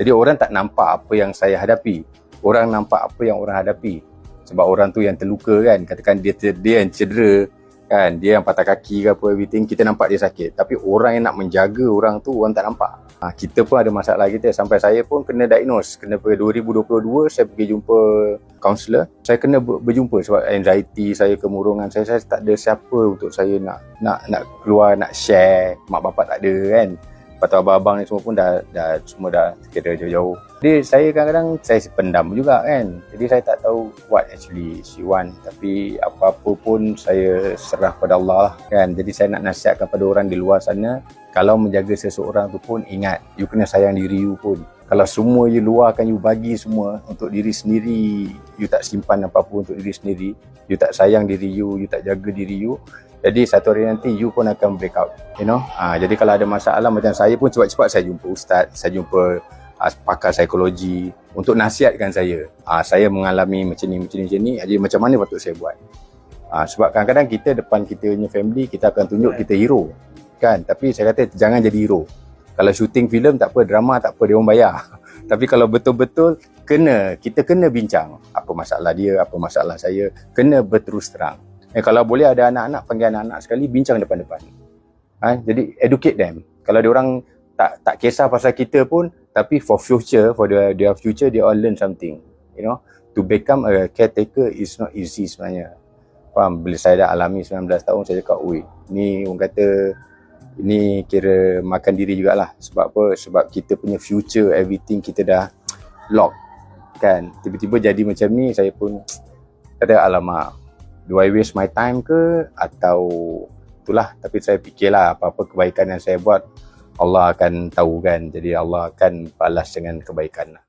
Jadi orang tak nampak apa yang saya hadapi. Orang nampak apa yang orang hadapi. Sebab orang tu yang terluka kan, katakan dia dia yang cedera kan, dia yang patah kaki ke apa everything, kita nampak dia sakit. Tapi orang yang nak menjaga orang tu orang tak nampak. Ha, kita pun ada masalah kita sampai saya pun kena diagnose. Kena pada 2022 saya pergi jumpa kaunselor. Saya kena berjumpa sebab anxiety saya, kemurungan saya, saya tak ada siapa untuk saya nak nak nak keluar, nak share. Mak bapak tak ada kan. Lepas tu abang-abang ni semua pun dah, dah semua dah kira jauh-jauh. Jadi saya kadang-kadang saya pendam juga kan. Jadi saya tak tahu what actually she want. Tapi apa-apa pun saya serah pada Allah kan. Jadi saya nak nasihatkan pada orang di luar sana. Kalau menjaga seseorang tu pun ingat you kena sayang diri you pun. Kalau semua you luarkan you bagi semua untuk diri sendiri. You tak simpan apa-apa untuk diri sendiri. You tak sayang diri you. You tak jaga diri you. Jadi satu hari nanti you pun akan break out. You know. Ha, jadi kalau ada masalah macam saya pun cepat-cepat saya jumpa ustaz, saya jumpa uh, pakar psikologi untuk nasihatkan saya. Ha, saya mengalami macam ni macam ni macam ni. Jadi macam mana patut saya buat? Ha, sebab kadang-kadang kita depan kita punya family kita akan tunjuk kita hero. Kan? Tapi saya kata jangan jadi hero. Kalau shooting filem tak apa, drama tak apa dia orang bayar. Tapi kalau betul-betul kena kita kena bincang apa masalah dia, apa masalah saya, kena berterus terang. Eh, kalau boleh ada anak-anak, panggil anak-anak sekali, bincang depan-depan. Ha? Jadi, educate them. Kalau dia orang tak tak kisah pasal kita pun, tapi for future, for their, their future, they all learn something. You know, to become a caretaker is not easy sebenarnya. Faham? Bila saya dah alami 19 tahun, saya cakap, ui, ni orang kata, ni kira makan diri jugalah. Sebab apa? Sebab kita punya future, everything kita dah lock. Kan? Tiba-tiba jadi macam ni, saya pun kata, alamak, do I waste my time ke atau itulah tapi saya fikirlah apa-apa kebaikan yang saya buat Allah akan tahu kan jadi Allah akan balas dengan kebaikan